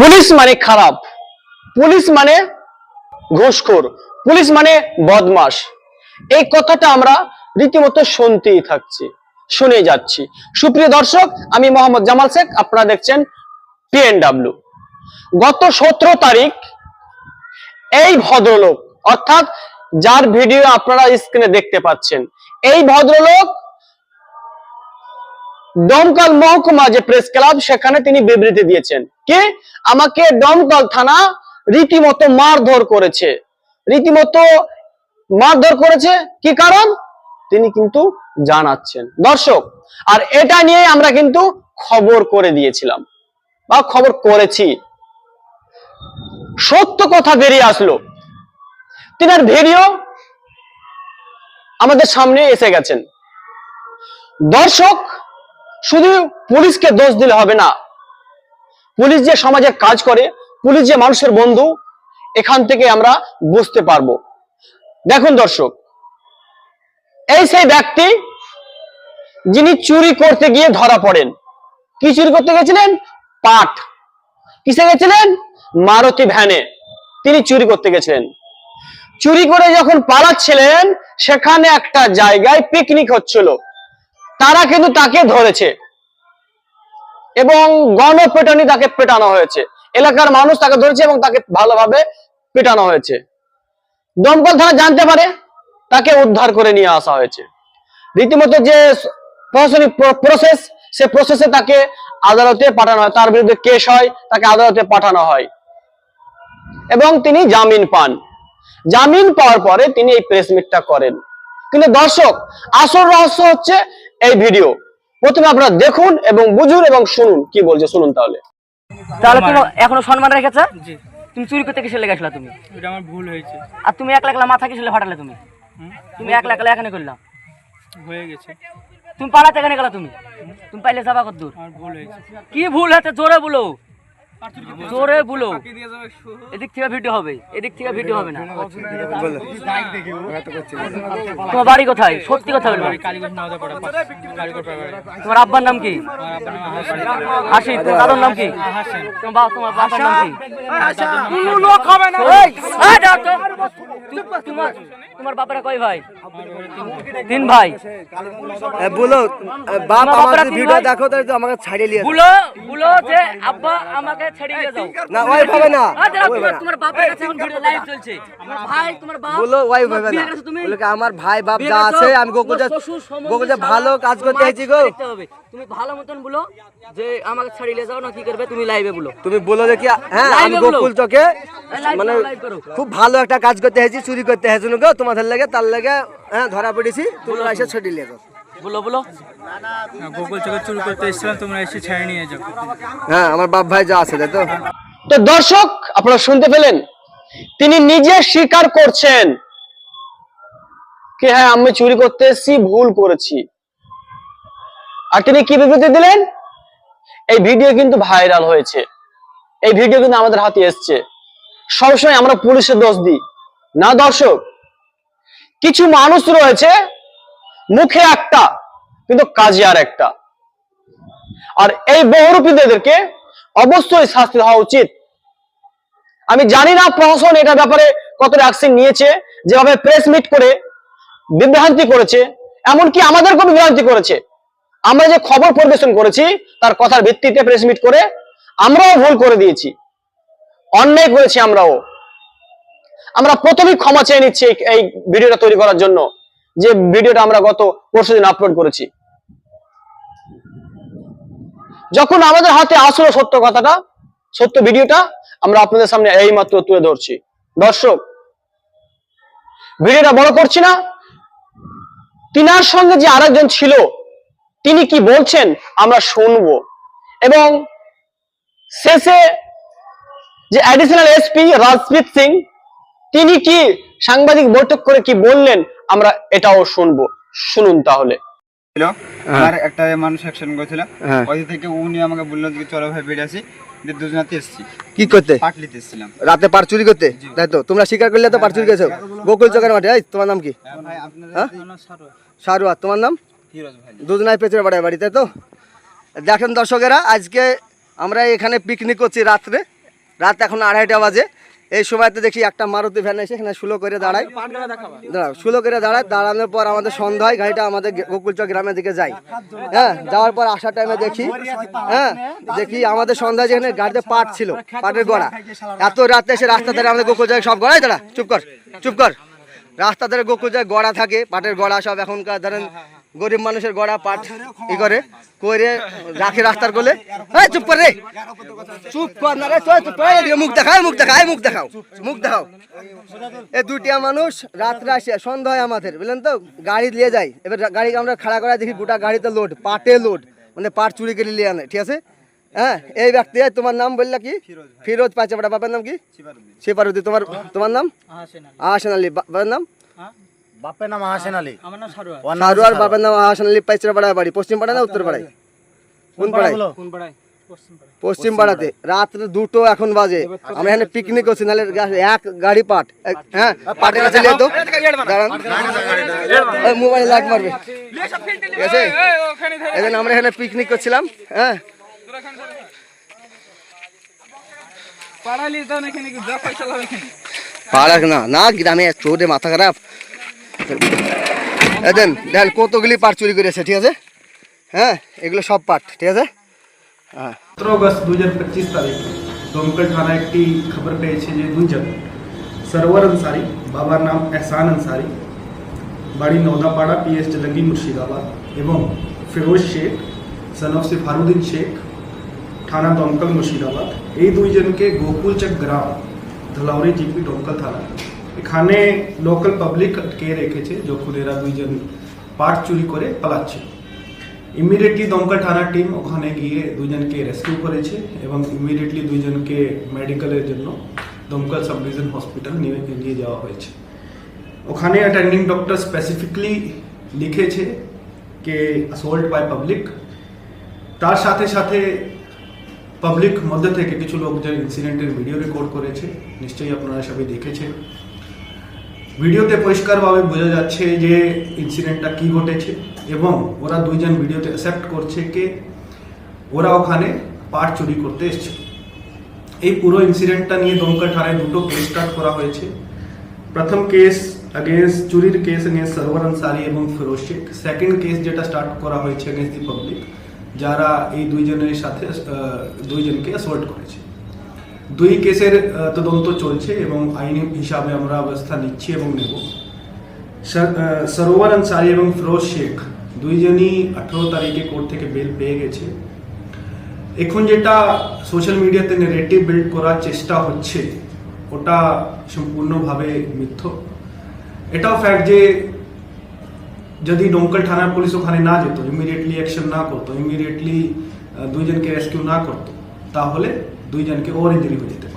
Police মানে খারাপ। Police মানে ঘুষখোর। পুলিশ মানে বদমাস এই কথাটা আমরা রীতিমতো শুনতেই থাকছি শুনে যাচ্ছি। সুপ্রিয় দর্শক, আমি মোহাম্মদ জামাল শেখ, আপনারা দেখছেন পিএনডাব্লিউ গত সতেরো তারিখ এই ভদ্রলোক, অর্থাৎ যার ভিডিও আপনারা স্ক্রিনে দেখতে পাচ্ছেন, এই ভদ্রলোক দমকল মহকুমা যে প্রেস ক্লাব সেখানে তিনি বিবৃতি দিয়েছেন। কি? আমাকে দমকল থানা রীতিমতো মারধর করেছে। রীতিমতো মারধর করেছে? কি কারণ? তিনি কিন্তু জানাচ্ছেন। দর্শক, আর এটা নিয়ে আমরা কিন্তু খবর করে দিয়েছিলাম। বা খবর করেছি। সত্য কথা বেরিয়ে আসলো। তিনার ভিডিও আমাদের সামনে এসে গেছেন। দর্শক শুধু পুলিশকে দোষ দিলে হবে না। পুলিশ যে সমাজে কাজ করে, পুলিশ যে মানুষের বন্ধু, এখান থেকে আমরা বুঝতে পারব। দেখুন দর্শক, এই সেই ব্যক্তি যিনি চুরি করতে গিয়ে ধরা পড়েন। কি চুরি করতে গেছিলেন? পাট। কিসে গেছিলেন? মারুতি ভ্যানে। তিনি চুরি করতে গেছিলেন। চুরি করে যখন পালাচ্ছিলেন, সেখানে একটা জায়গায় পিকনিক হচ্ছিল। তারা কিন্তু তাকে ধরেছে। এবং গণপেটানি তাকে পেটানো হয়েছে। এলাকার মানুষ তাকে ধরেছে এবং তাকে ভালোভাবে পেটানো হয়েছে। দমকল থানা জানতে পারে, তাকে উদ্ধার করে নিয়ে আসা হয়েছে। রীতিমতো যে প্রশাসনিক প্রসেস সে প্রসেসে তাকে আদালতে পাঠানো হয়। তার বিরুদ্ধে কেস হয়, তাকে আদালতে পাঠানো হয়। এবং তিনি জামিন পান। জামিন পাওয়ার পরে তিনি এই প্রেস মিটটা করেন। কিন্তু দর্শক, আসল রহস্য হচ্ছে এই ভিডিও। প্রথমে আপনারা দেখুন এবং বুঝুন এবং শুনুন। কি বলছে? শুনুন তাহলে। তাহলে তুমি এখনও সম্মান রেখেছো? জি। তুমি চুরি করতে কিসে লেগেছিল তুমি? এটা আমার ভুল হয়েছে। আর তুমি একলা একলা মাথা কিসে ফাটালে তুমি? তুমি একলা একলা এখানে করলাম হয়ে গেছে। তুমি পালাতে এখানে গেলা তুমি? তুমি পাইলে যাবা কত দূর ভুল হয়েছে। কি ভুল হচ্ছে জোরে বলো। জোরে বলো। এদিক থেকে ভিডিও হবে এদিক থেকে ভিডিও হবে না। তোমার বাড়ি কোথায়? সত্যি কথা বলব তোমার আব্বার নাম কি? হাসি তোমার দাদার নাম কি? তোমার বাবা তোমার বাবার নাম কি? লোক হবে না। এই, এই দাও তো। তু- তোমার কয় ভাই? তিন ভাই। বলো বাপ আমার বাপরা ভিডিও ভাই? দেখো তাহলে তো আমাকে ছাড়িয়ে নিয়ে বুলো বুলো যে আব্বা আমাকে যাও। না ওই ভাবে না। তোমার বাপের কাছে এখন ভিডিও লাইভ চলছে। ভাই তোমার বাপ বলো ওই ভাবে না। বলে আমার ভাই বাপ যা আছে আমি ভালো কাজ করতে হয়েছি গো। তুমি ভালো মতন বলো যে আমাকে ছাড়িয়ে যাও না কি করবে তুমি লাইভে বলো। তুমি বলো যে কি হ্যাঁ আমি গোকুল চকে মানে live করো। খুব ভালো একটা কাজ করতে হয়েছি চুরি করতে হয়েছে গো তোমাদের লাগে তার লাগে হ্যাঁ ধরা পড়েছি তোমরা এসে ছড়িয়ে নিয়ে যাও বলো। বলো গোকুল চোখে চুরি করতে এসেছিলাম তোমরা এসে ছেড়ে নিয়ে যাও। হ্যাঁ আমার বাপ ভাই যা আছে তাই তো? তো দর্শক আপনারা শুনতে পেলেন তিনি নিজে স্বীকার করছেন কি হ্যাঁ আমি চুরি করতে এসেছি ভুল করেছি। আর তিনি কি বিবৃতি দিলেন? এই ভিডিও কিন্তু ভাইরাল হয়েছে। এই ভিডিও কিন্তু আমাদের হাতে এসছে। সবসময় আমরা পুলিশের দোষ দিই। না দর্শক, কিছু মানুষ রয়েছে মুখে একটা, কিন্তু কাজে আর একটা। আর এই বহুরূপীদেরকে অবশ্যই শাস্তি হওয়া উচিত। আমি জানি না প্রশাসন এটা ব্যাপারে কতটা অ্যাকশন নিয়েছে, যেভাবে প্রেস মিট করে বিভ্রান্তি করেছে, এমনকি আমাদেরকেও বিভ্রান্তি করেছে। আমরা যে খবর পরিবেশন করেছি, তার কথার ভিত্তিতে প্রেস মিট করে আমরাও ভুল করে দিয়েছি। অন্যায় করেছি আমরাও। আমরা প্রথমেই ক্ষমা চেয়ে নিচ্ছি এই- ভিডিওটা তৈরি করার জন্য যে ভিডিওটা আমরা গত পরশু দিন আপলোড করেছি। যখন আমাদের হাতে আসলো সত্য কথাটা, সত্য ভিডিওটা, আমরা আপনাদের সামনে এই মাত্র তুলে ধরছি। দর্শক, ভিডিওটা বড় করছি না। তিনার সঙ্গে যে আরেকজন ছিল, তিনি কি বলছেন, আমরা শুনব। এবং শেষে যে অ্যাডিশনাল এসপি রাজপ্রীত সিং তিনি কি সাংবাদিক বৈঠক করে কি বললেন আমরা এটাও শুনব। শুনুন তাহলে। ছিল আমার একটা মানুষ অ্যাক্সিডেন্ট করেছিল। হ্যাঁ। ওই থেকে উনি আমাকে বলল যে চলো ভাই বেড়ে আসি। দিয়ে দুজনাতে এসেছি। কি করতে? পাটলিতে এসেছিলাম। রাতে পার চুরি করতে? তাই তো? তোমরা স্বীকার করলে তো পার চুরি করেছ। গোকুল চকের মাঠে এই তোমার নাম কি? হ্যাঁ? সারুয়া তোমার নাম? দুজনাই পেছনে বাড়ায় বাড়ি তাই তো? দেখেন দর্শকেরা আজকে আমরা এখানে পিকনিক করছি রাত্রে। রাত এখন আড়াইটা বাজে। এই সময়তে দেখি একটা মারুতি ভ্যান এসে এখানে শুলো করে দাঁড়ায়। দাঁড়াও শুলো করে দাঁড়ায়, দাঁড়ানোর পর আমাদের সন্ধ্যা হয়, গাড়িটা আমাদের গোকুলচক গ্রামের দিকে যায়। হ্যাঁ যাওয়ার পর আসার টাইমে দেখি হ্যাঁ দেখি আমাদের সন্ধ্যায় যেখানে গাড়িতে পাট ছিল, পাটের গড়া। এত রাতে এসে রাস্তা ধারে আমাদের গোকুলচক সব গড়াই দাঁড়া, চুপ কর চুপ কর। রাস্তা ধারে গোকুলচক গড়া থাকে, পাটের গড়া সব এখনকার ধরেন গরিব মানুষের গড়া পাট ই করে করে রাখে রাস্তার কোলে। এই চুপ কর রে। চুপ কর না রে চুপ মুখ দেখাও মুখ দেখাও মুখ দেখাও মুখ দেখাও। এই দুটিয়া মানুষ রাত্রে আসে সন্ধ্যা হয় আমাদের বুঝলেন তো? গাড়ি নিয়ে যাই এবার গাড়ি আমরা খাড়া করা দেখি গোটা গাড়িতে লোড পাটে লোড মানে পাট চুরি করে নিয়ে আনে ঠিক আছে? হ্যাঁ এই ব্যক্তি তোমার নাম বললা কি? ফিরোজ। পাচ্ছে বড় বাবার নাম কি? শিপারুদ্দি তোমার তোমার নাম? আহাসান আলী। বাবার নাম? বাপের নাম আহাসেন আলী। আমার নাম সারোয়ার। সারোয়ার বাবার নাম আহাসান আলী পাইচরা পাড়া বাড়ি পশ্চিম পাড়া না উত্তর পাড়ায়? কোন পাড়ায় কোন পাড়ায়? পশ্চিম পাড়াতে। রাত্রে দুটো এখন বাজে। আমরা এখানে পিকনিক করছি নাহলে এক গাড়ি পাট হ্যাঁ? পাটের কাছে নিয়ে তো মোবাইল লাইট মারবে। ঠিক আছে এখানে আমরা এখানে পিকনিক করছিলাম হ্যাঁ? পাড়া না না গ্রামে চোরে মাথা খারাপ। দেন দেন, কতগুলি পাট চুরি করেছে, ঠিক আছে? হ্যাঁ এগুলো সব পাট, ঠিক আছে? হ্যাঁ। সতেরো অগস্ট দু হাজার পঁচিশ তারিখে, দমকল থানা একটি খবর পেয়েছে যে দুইজন সরোয়ার আনসারি, বাবার নাম এহসান আনসারি, বাড়ি নৌদাপাড়া পিএস জলঙ্গি, মুর্শিদাবাদ, এবং ফিরোজ শেখ সন অফ সিফারুদ্দিন শেখ, থানা দমকল, মুর্শিদাবাদ। এই দুইজনকে গোকুলচক গ্রাম ধলাউরি জিপি, দমকল থানা। এখানে লোকাল পাবলিক আটকে রেখেছে যখন এরা দুইজন পাট চুরি করে পালাচ্ছে। ইমিডিয়েটলি দমকল থানার টিম ওখানে গিয়ে দুজনকে রেস্কিউ করেছে এবং ইমিডিয়েটলি দুজনকে মেডিকেলের জন্য দমকল সাব ডিভিশন হসপিটাল নিয়ে নিয়ে যাওয়া হয়েছে। ওখানে অ্যাটেন্ডিং ডক্টর স্পেসিফিকলি লিখেছে কে অ্যাসল্ট বাই পাবলিক তার সাথে সাথে পাবলিক মধ্যে থেকে কিছু লোকজন ইনসিডেন্টের ভিডিও রেকর্ড করেছে। নিশ্চয়ই আপনারা সবাই দেখেছেন। ভিডিওতে পরিষ্কারভাবে বোঝা যাচ্ছে যে ইনসিডেন্টটা কি ঘটেছে এবং ওরা দুইজন ভিডিওতে অ্যাকসেপ্ট করছে কে। ওরা ওখানে পার্ট চুরি করতে এসছে। এই পুরো ইনসিডেন্টটা নিয়ে দমকা থানায় দুটো কেস স্টার্ট করা হয়েছে। প্রথম কেস অ্যাগেন্স্ট চুরির কেস অ্যাগেন্স্ট সরোবর আনসারি এবং ফিরোজ শেখ। সেকেন্ড কেস যেটা স্টার্ট করা হয়েছে অ্যাগেন্স্ট দি পাবলিক যারা এই দুইজনের সাথে দুইজনকে অ্যাসল্ট করেছে। দুই কেসের তদন্ত চলছে এবং আইনি হিসাবে আমরা অবস্থা নিচ্ছি এবং নেব। সর- আহ, সরোয়ার আনসারি এবং ফিরোজ শেখ দুইজনই আঠেরো তারিখে কোর্ট থেকে বেল পেয়ে গেছে। এখন যেটা সোশ্যাল মিডিয়াতে নেগেটিভ বিল্ড করার চেষ্টা হচ্ছে ওটা সম্পূর্ণভাবে মিথ্য। এটাও ফ্যাক্ট যে যদি ডোমকল থানার পুলিশ ওখানে না যেত ইমিডিয়েটলি অ্যাকশন না করতো ইমিডিয়েটলি দুইজনকে রেস্কিউ না করতো তাহলে দুইজনকে দেরি হয়ে যেতে